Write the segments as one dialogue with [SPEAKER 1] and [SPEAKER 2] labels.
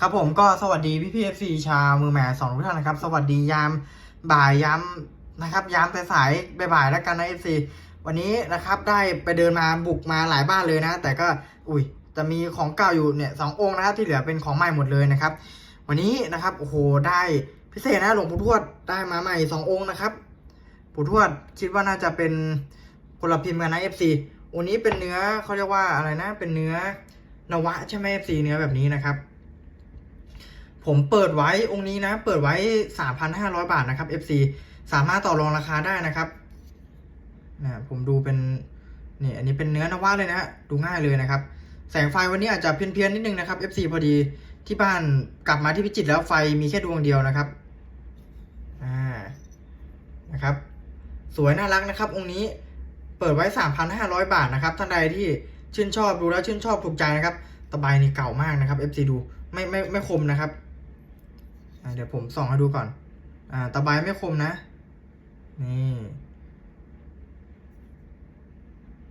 [SPEAKER 1] ครับผมก็สวัสดีพี่พีเอฟซีชาวมือแหม่สองทุกท่านนะครับ สวัสดียามบ่ายยามนะครับยามสายๆบ่ายๆแล้วกันนะเอฟซีวันนี้นะครับได้ไปเดินมาบุกมาหลายบ้านเลยนะ แต่ก็อุ้ยจะมีของเก่าอยู่เนี่ยสององค์นะครับที่เหลือเป็นของใหม่หมดเลยนะครับ วันนี้นะครับโอ้โหได้พิเศษนะหลวงปู่ทวดได้มาใหม่สององค์นะครับปู่ทวดคิดว่าน่าจะเป็นคนละพิมพ์กันนะ FC อันนี้เป็นเนื้อเขาเรียกว่าอะไรนะ เป็นเนื้อนวะใช่ไหม FC เนื้อแบบนี้นะครับ ผมเปิดไว้องค์นี้นะ เปิดไว้ 3,500 บาทนะครับ FC สามารถต่อรองราคาได้นะครับนะผมดูเป็นนี่อันนี้เป็นเนื้อนวะเลยนะดูง่ายเลยนะครับ แสงไฟวันนี้อาจจะเพี้ยนๆนิดนึงนะครับ FC พอดีที่บ้านกลับมาที่พิจิตรแล้วไฟมีแค่ดวงเดียวนะครับอ่านะครับ สวยน่ารักนะครับ องค์นี้เปิดไว้ 3,500 บาทนะครับ ท่านใดที่ชื่นชอบดูแล้วชื่นชอบถูกใจนะครับ ตะไบนี่เก่ามากนะครับ FC ดูไม่ไม่ไม่คมนะครับ เดี๋ยวผมส่องให้ดูก่อน อ่าตะไบไม่คมนะ นี่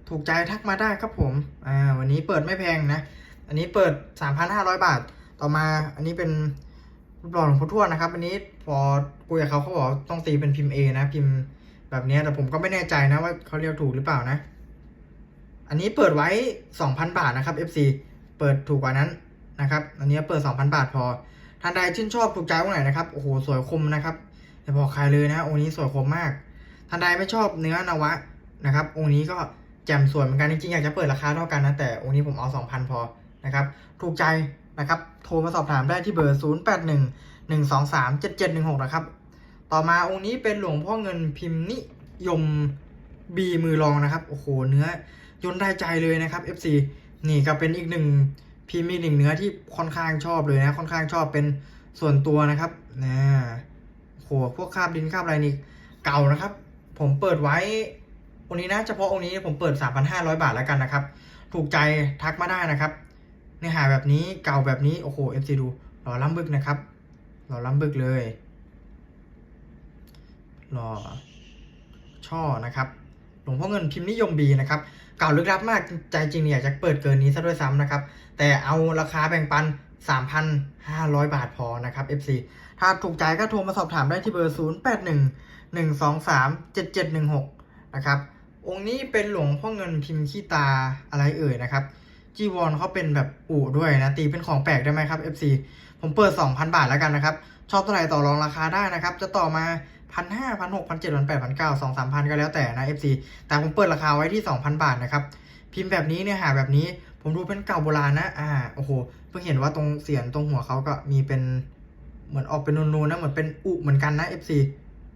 [SPEAKER 1] ถูกใจทักมาได้ครับผม อ่า วันนี้เปิดไม่แพงนะ อันนี้เปิด 3,500 บาท ต่อมา อันนี้เป็นรูปหล่อหลวงพ่อทวดนะครับ อันนี้พอคุยกับเขาเขาบอกต้องตีเป็นพิมพ์ A นะ พิมพ์แบบนี้แต่ผมก็ไม่แน่ใจนะว่าเขาเรียกถูกหรือเปล่านะ อันนี้เปิดไว้ 2,000 บาทนะครับ FC เปิดถูกกว่านั้นนะครับ อันนี้เปิด 2,000 บาทพอ ท่านใดชื่นชอบถูกใจตรงไหนนะครับโอ้โหสวยคมนะครับอย่าบอกใครเลยนะองค์นี้สวยคมมาก ท่านใดไม่ชอบเนื้อนวะนะครับองค์นี้ก็แจ่มสวยเหมือนกันจริงๆอยากจะเปิดราคาเท่ากันนะแต่องค์นี้ผมเอา 2,000 พอนะครับถูกใจนะครับโทรมาสอบถามได้ที่เบอร์ 081 123 7716 นะครับ ต่อมาองค์นี้เป็นหลวงพ่อเงินพิมพ์นิยมบีมือรองนะครับโอ้โหเนื้อยนได้ใจเลยนะครับ FC นี่ก็เป็นอีกหนึ่ง พิมพ์อีกหนึ่งเนื้อที่ค่อนข้างชอบเลยนะ ค่อนข้างชอบเป็นส่วนตัวนะครับนะโหพวกคาบดินคาบอะไรนี่เก่านะครับ ผมเปิดไว้องนี้นะเฉพาะองนี้ผมเปิด 3,500 บาทแล้วกันนะครับ ถูกใจทักมาได้นะครับ เนื้อหาแบบนี้เก่าแบบนี้โอ้โห FC ดูหล่อล้ำบึกนะครับ หล่อล้ำบึกเลยหล่อช่อนะครับ หลวงพ่อเงินพิมพ์นิยมบีนะครับเก่าลึกลับมากใจจริงเนี่ยอยากจะเปิดเกินนี้ซะด้วยซ้ำนะครับ แต่เอาราคาแบ่งปัน 3,500 บาทพอนะครับ FC ถ้าถูกใจก็โทรมาสอบถามได้ที่เบอร์ 081 123 7716 นะครับ องค์นี้เป็นหลวงพ่อเงินพิมพ์ขี้ตาอะไรเอ่ยนะครับจีวรเขาเป็นแบบอู่ด้วยนะ ตีเป็นของแปลกได้ไหมครับ FC ผมเปิด 2,000 บาทแล้วกันนะครับ ชอบเท่าไหร่ต่อรองราคาได้นะครับ จะต่อมา พันห้าพันหกพันเจ็ดพันแปดพันเก้าสองสามพันก็แล้วแต่นะ FC แต่ผมเปิดราคาไว้ที่2,000บาทนะครับพิมพ์แบบนี้เนี่ยหาแบบนี้ ผมดูเป็นเก่าโบราณนะ อ่าโอ้โหเพิ่งเห็นว่าตรงเสียนตรงหัวเขาก็มีเป็นเหมือนออกเป็นนูนๆนะเหมือนเป็นอุเหมือนกันนะ FC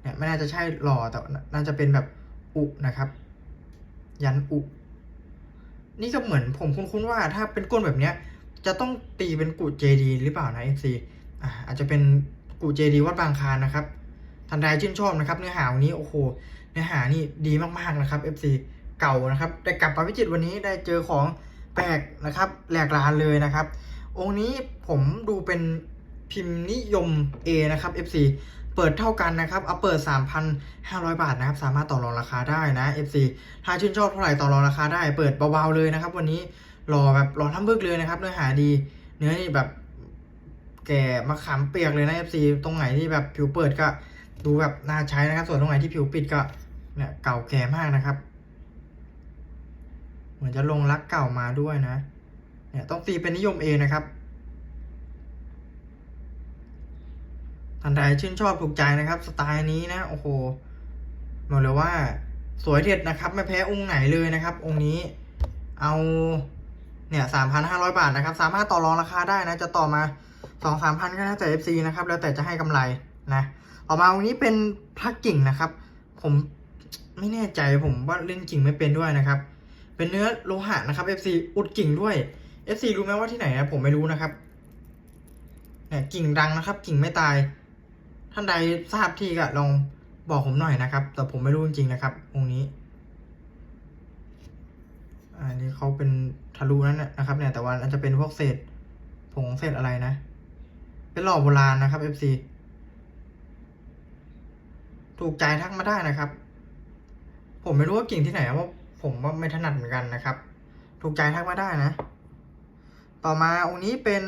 [SPEAKER 1] เนี่ยไม่น่าจะใช่หล่อแต่น่าจะเป็นแบบอุนะครับ ยันอุนี่ก็เหมือนผมคุ้นๆว่าถ้าเป็นก้นแบบเนี้ย จะต้องตีเป็นกุเจดีหรือเปล่านะ FC อ่าอาจจะเป็นกุเจดีวัดบางคานนะครับ ทันใดชื่นชอบนะครับเนื้อหาวันนี้โอ้โหเนื้อหานี่ดีมากๆนะครับ FC เก่านะครับได้กลับมาพิจิตวันนี้ได้เจอของแปลกนะครับแหลกลานเลยนะครับ องค์นี้ผมดูเป็นพิมพ์นิยม A นะครับ FC เปิดเท่ากันนะครับเอาเปิด 3,500 บาทนะครับ สามารถต่อรองราคาได้นะ FC ถ้าชื่นชอบเท่าไหร่ต่อรองราคาได้ เปิดเบาๆเลยนะครับ วันนี้รอแบบรอทั้งบึกเลยนะครับเนื้อหาดีเนื้อนี่แบบแก่มะขามเปียกเลยนะ FC ตรงไหนที่แบบผิวเปิดก็ ดูแบบน่าใช้นะครับ ส่วนตรงไหนที่ผิวปิดก็เนี่ยเก่าแก่มากนะครับ เหมือนจะลงรักเก่ามาด้วยนะ เนี่ยต้องตีเป็นนิยม A นะครับท่านใดชื่นชอบถูกใจนะครับ สไตล์นี้นะโอ้โหบอกเลยว่าสวยเด็ดนะครับ ไม่แพ้องค์ไหนเลยนะครับ องค์นี้เอาเนี่ยสามพันห้าร้อยบาทนะครับ สามารถต่อรองราคาได้นะ จะต่อมาสองสามพันก็แล้วแต่ FC นะครับ แล้วแต่จะให้กำไร นะต่อมาองนี้เป็นพระกิ่งนะครับ ผมไม่แน่ใจผมว่าเล่นกิ่งไม่เป็นด้วยนะครับ เป็นเนื้อโลหะนะครับ FC อุดกิ่งด้วย FC รู้ไหมว่าที่ไหนนะผมไม่รู้นะครับเนี่ยกิ่งดังนะครับ กิ่งไม่ตาย ท่านใดทราบที่ก็ลองบอกผมหน่อยนะครับ แต่ผมไม่รู้จริงๆนะครับองค์นี้อันนี้เขาเป็นทะลุนั่นนะนะครับ เนี่ยแต่ว่าอาจจะเป็นพวกเศษผงเศษอะไรนะ เป็นหล่อโบราณนะครับ FC ถูกใจทักมาได้นะครับ ผมไม่รู้ว่ากิ่งที่ไหนว่าผมว่าไม่ถนัดเหมือนกันนะครับ ถูกใจทักมาได้นะ ต่อมาองค์นี้เป็น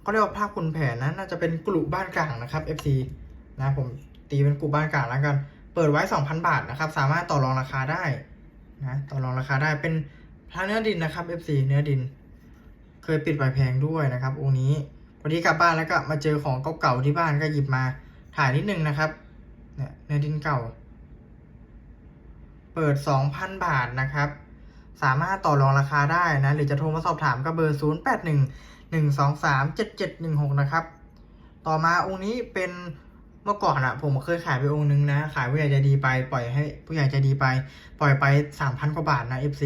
[SPEAKER 1] เขาเรียกว่าผ้าคุณแผนนะน่าจะเป็นกลุ่บ้านกลางนะครับ FC นะผมตีเป็นกลุ่บ้านกลางแล้วกัน เปิดไว้ 2,000 บาทนะครับ สามารถต่อรองราคาได้นะต่อรองราคาได้เป็นพระเนื้อดินนะครับ FC เนื้อดิน เคยปิดไปแพงด้วยนะครับองค์นี้พอดีกลับบ้านแล้วก็มาเจอของเก่าๆที่บ้านก็หยิบมาถ่ายนิดนึงนะครับ เนี่ยเนื้อดินเก่า เปิด 2,000 บาทนะครับ สามารถต่อรองราคาได้นะ หรือจะโทรมาสอบถามก็เบอร์ 0 8 1 1 2 3 7 7 1 6 นะครับ ต่อมาองค์นี้เป็นเมื่อก่อนอะผมเคยขายไปองค์นึงนะ ขายผู้ใหญ่ใจดีไปปล่อยให้ผู้ใหญ่ใจดีไป ปล่อยไป 3,000 กว่าบาทนะ FC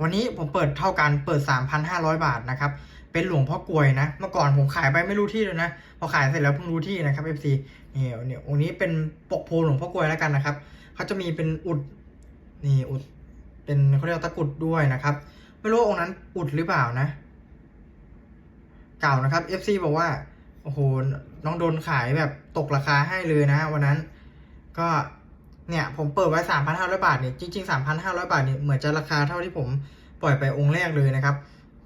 [SPEAKER 1] วันนี้ผมเปิดเท่ากันเปิด 3,500 บาทนะครับ เป็นหลวงพ่อกลวยนะ เมื่อก่อนผมขายไปไม่รู้ที่เลยนะ พอขายเสร็จแล้วเพิ่งรู้ที่นะครับ FC นี่เนี่ยองค์นี้เป็นปกโพหลวงพ่อกลวยแล้วกันนะครับเขาจะมีเป็นอุดนี่อุด เป็นเขาเรียกว่าตะกุดด้วยนะครับ ไม่รู้ว่าองค์นั้นอุดหรือเปล่านะ เก่านะครับ FC บอกว่าโอ้โหน้องโดนขายแบบตกราคาให้เลยนะ วันนั้น ก็เนี่ยผมเปิดไว้ 3,500 บาทเนี่ยจริงๆ 3,500 บาทเนี่ยเหมือนจะราคาเท่าที่ผมปล่อยไปองค์แรกเลยนะครับ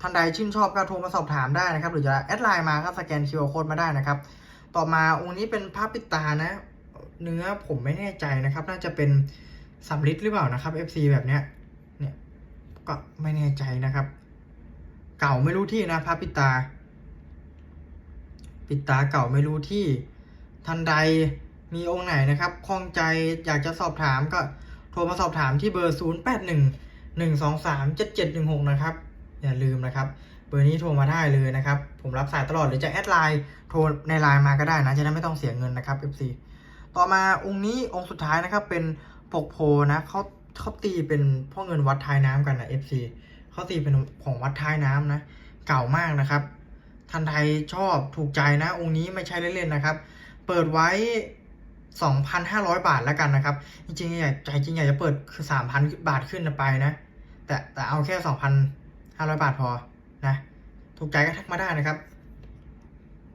[SPEAKER 1] ท่านใดชื่นชอบก็โทรมาสอบถามได้นะครับ หรือจะแอดไลน์มาครับสแกน QR Code มาได้นะครับ ต่อมาองค์นี้เป็นผ้าปิดตานะ เนื้อผมไม่แน่ใจนะครับ น่าจะเป็นสำลิดหรือเปล่านะครับ FC แบบเนี้ยเนี่ยก็ไม่แน่ใจนะครับ เก่าไม่รู้ที่นะผ้าปิดตา ปิดตาเก่าไม่รู้ที่ท่านใดมีองค์ไหนนะครับคล่องใจอยากจะสอบถามก็โทรมาสอบถามที่เบอร์ 0 8 1 1 2 3 7 7 1 6 นะครับ อย่าลืมนะครับ เบอร์นี้โทรมาได้เลยนะครับ ผมรับสายตลอดหรือจะแอดไลน์โทรในไลน์มาก็ได้นะ จะได้ไม่ต้องเสียเงินนะครับ FC ต่อมาองค์นี้องค์สุดท้ายนะครับ เป็นปกโพนะเขาเขาตีเป็นพ่อเงินวัดท้ายน้ำกันนะ FC เขาตีเป็นของวัดท้ายน้ำนะ เก่ามากนะครับท่านไทยชอบถูกใจนะ องค์นี้ไม่ใช่เล่นๆนะครับ เปิดไว้ 2,500 บาทแล้วกันนะครับ จริงๆอยากใจจริงอยากจะเปิดคือ3,000 บาทขึ้นไปนะ แต่แต่เอาแค่ 2,500 บาทพอนะ ถูกใจก็ทักมาได้นะครับ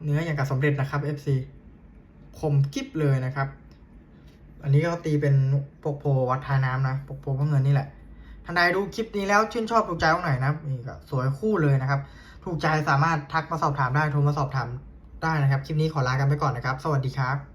[SPEAKER 1] เนื้ออย่างกับสมเด็จนะครับ FC คมกิบเลยนะครับ อันนี้ก็ตีเป็นปกโพวัดทาน้ำนะ ปกโพพระเงินนี่แหละท่านใดดูคลิปนี้แล้วชื่นชอบถูกใจตรงไหนนะนี่ก็สวยคู่เลยนะครับ ถูกใจสามารถทักมาสอบถามได้โทรมาสอบถามได้นะครับ คลิปนี้ขอลากันไปก่อนนะครับ สวัสดีครับ